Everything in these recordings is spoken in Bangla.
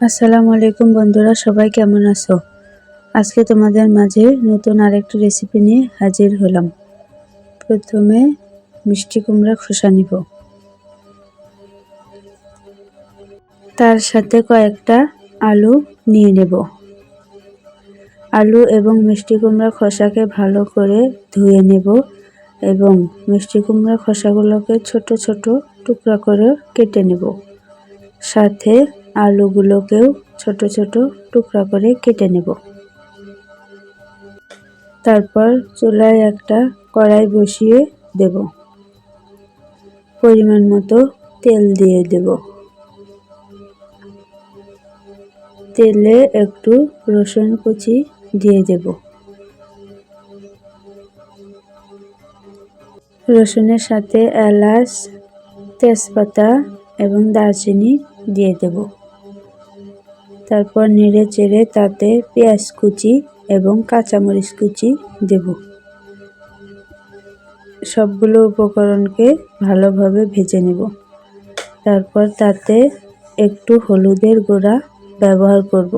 আসসালামু আলাইকুম বন্ধুরা, সবাই কেমন আছো? আজকে তোমাদের মাঝে নতুন আরেকটি রেসিপি নিয়ে হাজির হলাম। প্রথমে মিষ্টি কুমড়া খোসা নিব। তার সাথে কয়েকটা আলু নিয়ে নেব। আলু এবং মিষ্টি কুমড়া খোসাকে ভালো করে ধুয়ে নেব এবং মিষ্টি কুমড়া খোসাগুলোকে ছোট ছোট টুকরা করে কেটে নেব। সাথে আলুগুলোকেও ছোট ছোট টুকরা করে কেটে নেব। তারপর চুলায় একটা কড়াই বসিয়ে দেব। পরিমাণ মতো তেল দিয়ে দেব। তেলে একটু রসুন কুচি দিয়ে দেব। রসুনের সাথে এলাচ, তেজপাতা এবং দারচিনি দিয়ে দেব। তারপর নেড়ে চেড়ে তাতে পেঁয়াজ কুচি এবং কাঁচামরিচ কুচি দেব। সবগুলো উপকরণকে ভালোভাবে ভেজে নেব। তারপর তাতে একটু হলুদের গুঁড়া ব্যবহার করব।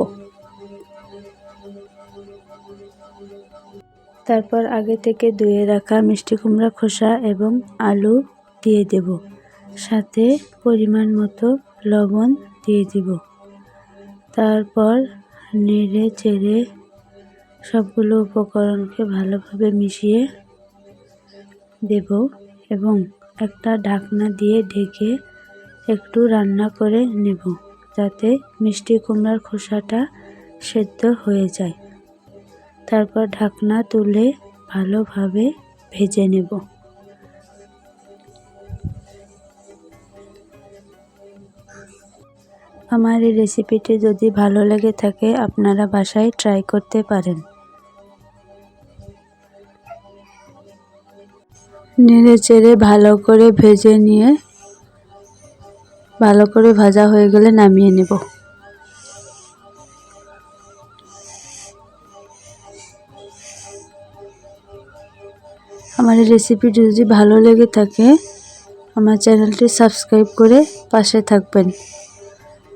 তারপর আগে থেকে ধুয়ে রাখা মিষ্টি কুমড়া, খোসা এবং আলু দিয়ে দেব। সাথে পরিমাণ মতো লবণ দিয়ে দিব। তারপর নেড়ে চেড়ে সবগুলো উপকরণকে ভালোভাবে মিশিয়ে দেব এবং একটা ঢাকনা দিয়ে ঢেকে একটু রান্না করে নেব যাতে মিষ্টি কুমড়ার খোসাটা সেদ্ধ হয়ে যায়। তারপর ঢাকনা তুলে ভালোভাবে ভেজে নেব। আমার এই রেসিপিটি যদি ভালো লেগে থাকে, আপনারা বাসায় ট্রাই করতে পারেন। নেড়ে চেড়ে ভালো করে ভেজে নিয়ে, ভালো করে ভাজা হয়ে গেলে নামিয়ে নেব। আমার এই রেসিপিটি যদি ভালো লেগে থাকে, আমার চ্যানেলটি সাবস্ক্রাইব করে পাশে থাকবেন।